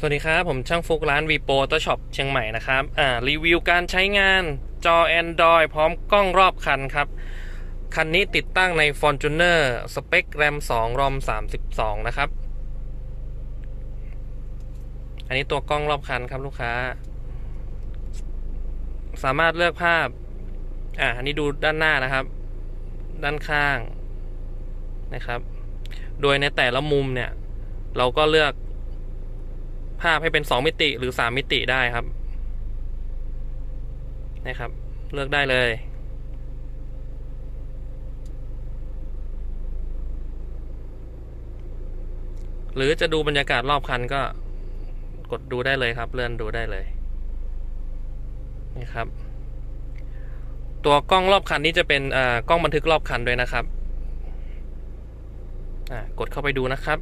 สวัสดีครับ ผมช่างฟุกร้าน v ีโป t o Shop เชียงใหม่นะครับ อ่า รีวิวการใช้งานจอ Android พร้อมกล้องรอบคันครับ คันนี้ติดตั้งใน Fortuner สเปค RAM 2 ROM 32 นะครับ อันนี้ตัวกล้องรอบคันครับลูกค้า สามารถเลือกภาพ อ่าอันนี้ดูด้านหน้านะครับ ด้านข้างนะครับ โดยในแต่ละมุมเนี่ย เราก็เลือก ภาพให้เป็น 2 มิติหรือ 3 มิติได้ครับนะครับ เลือกได้เลยหรือจะดูบรรยากาศรอบคันก็กดดูได้เลยครับ เลื่อนดูได้เลยนี่ครับ ตัวกล้องรอบคันนี้จะเป็นอ่ากล้องบันทึกรอบคันด้วยนะครับอ่ากดเข้าไปดูนะครับ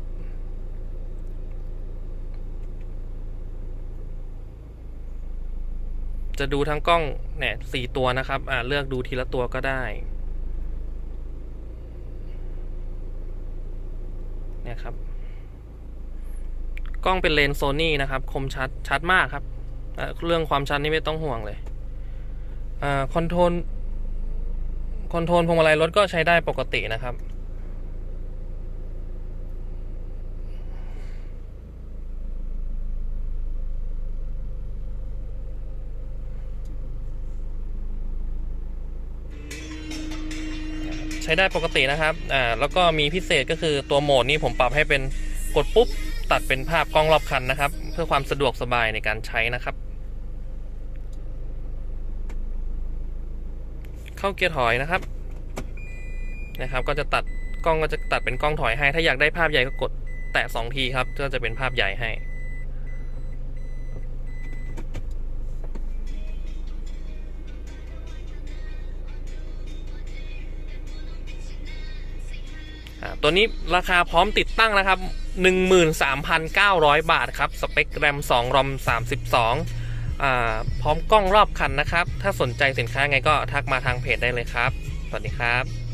จะดูทั้งกล้องเนี่ยสี่ตัวนะครับ อ่าเลือกดูทีละตัวก็ได้เนี่ยครับ กล้องเป็นเลนส์โซนี่นะครับ คมชัดชัดมากครับเรื่องความชัดนี่ไม่ต้องห่วงเลยอ่าคอนโทรลคอนโทรลพวงมาลัยรถก็ใช้ได้ปกตินะครับ ใช้ได้ปกตินะครับอ่าแล้วก็มีพิเศษก็คือตัวโหมดนี้ผมปรับให้เป็นกดปุ๊บ ตัดเป็นภาพกล้องรอบคันนะครับ เพื่อความสะดวกสบายในการใช้นะครับ เข้าเกียร์ถอยนะครับนะครับ ก็จะตัดกล้องก็จะตัดเป็นกล้องถอยให้ ถ้าอยากได้ภาพใหญ่ก็กดแตะสองทีครับก็จะเป็นภาพใหญ่ให้ ตัวนี้ราคาพร้อมติดตั้งนะครับ 13,900 บาทครับ สเปคแรม 2 รอม 32อ่าพร้อมกล้องรอบคันนะครับ ถ้าสนใจสินค้าไงก็ทักมาทางเพจได้เลยครับ สวัสดีครับ